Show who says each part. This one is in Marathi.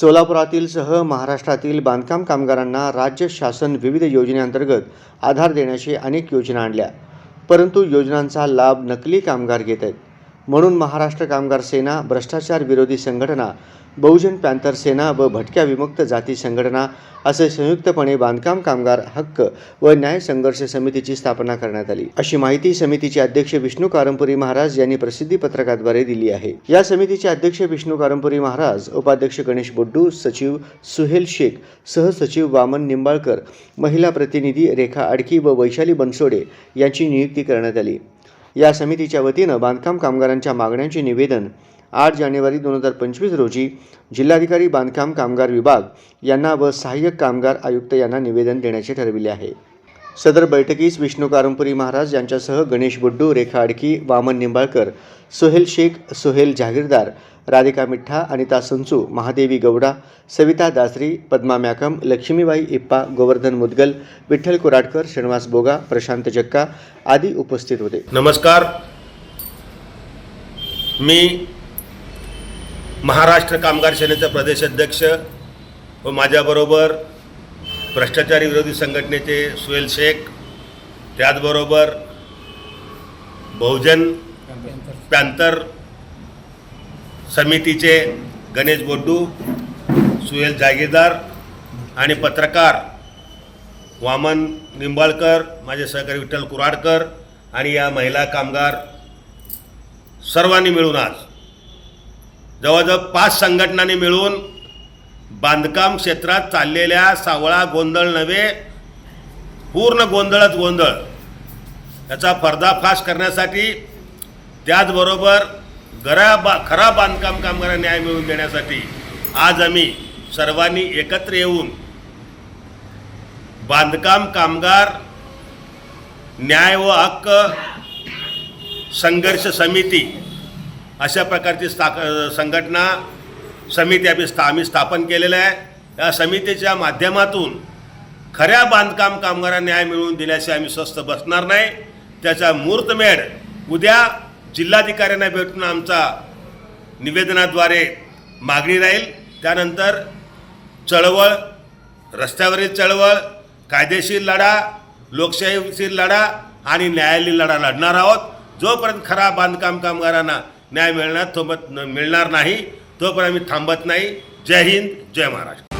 Speaker 1: सोलापुरातील सह महाराष्ट्रातील बांधकाम कामगारांना राज्य शासन विविध योजनेअंतर्गत आधार देण्याची अनेक योजना आणल्या. परंतु योजनांचा लाभ नकली कामगार घेत आहेत. म्हणून महाराष्ट्र कामगार सेना भ्रष्टाचार विरोधी संघटना बहुजन पॅंथर सेना व भटक्या विमुक्त जाती संघटना असे संयुक्तपणे बांधकाम कामगार हक्क व न्याय संघर्ष समितीची स्थापना करण्यात आली. अशी माहिती समितीचे अध्यक्ष विष्णू कारंपुरी महाराज यांनी प्रसिद्धी पत्रकाद्वारे दिली आहे. या समितीचे अध्यक्ष विष्णू कारंपुरी महाराज उपाध्यक्ष गणेश बोड्डू सचिव सुहेल शेख सहसचिव वामन निंबाळकर महिला प्रतिनिधी रेखा आडकी व वैशाली बनसोडे यांची नियुक्ती करण्यात आली. या समितीच्या वतीनं बांधकाम कामगारांच्या मागण्यांचे निवेदन आठ जानेवारी दोन हजार पंचवीस रोजी जिल्हाधिकारी बांधकाम कामगार विभाग यांना व सहाय्यक कामगार आयुक्त यांना निवेदन देण्याचे ठरविले आहे. सदर बैठकीस विष्णू कारंपुरी महाराज यांच्यासह गणेश बुड्डू रेखा आडकी वामन निंबाळकर सोहेल शेख सोहेल जहागीरदार राधिका मिठ्ठा अनिता संचू महादेवी गौडा सविता दासरी पद्मा मॅकम लक्ष्मीबाई इप्पा गोवर्धन मुदगल विठ्ठल कुराटकर श्रीनिवास बोगा प्रशांत जक्का आदी उपस्थित होते.
Speaker 2: नमस्कार. मी महाराष्ट्र कामगार सेनेचा प्रदेशाध्यक्ष व माझ्याबरोबर भ्रष्टाचारी विरोधी संघटनेचे सुहेल शेख त्याचबरोबर बहुजन पॅंतर समितीचे गणेश बोड्डू सुहेल जागीरदार आणि पत्रकार वामन निंबाळकर माझे सहकारी विठ्ठल कुराडकर आणि या महिला कामगार सर्वांनी मिळून आज जवळजवळ पाच संघटनांनी मिळून बांधकाम क्षेत्रात चाललेल्या सावळा गोंधळ नव्हे पूर्ण गोंधळच गोंधळ. याचा पर्दाफाश करण्यासाठी त्याचबरोबर गरा बा खरा बांधकाम कामगारांना न्याय मिळवून देण्यासाठी आज आम्ही सर्वांनी एकत्र येऊन बांधकाम कामगार न्याय व हक्क संघर्ष समिती अशा प्रकारची स्था संघटना समिती आम्ही स्था आम्ही स्थापन केलेलं आहे. या समितीच्या माध्यमातून खऱ्या बांधकाम कामगारांना न्याय मिळवून दिल्याशिवाय आम्ही स्वस्त बसणार नाही. त्याचा मुहूर्तमेढ उद्या जिल्हाधिकाऱ्यांना भेटून आमचा निवेदनाद्वारे मागणी राहील. त्यानंतर चळवळ रस्त्यावरील चळवळ कायदेशीर लढा लोकशाहीशीर लढा आणि न्यायालयीन लढा लढणार आहोत. जोपर्यंत खरा बांधकाम कामगारांना न्याय मिळणार तो मिळणार नाही. तोपर्यंत आम्ही थांबत नाही. जय हिंद जय महाराष्ट्र.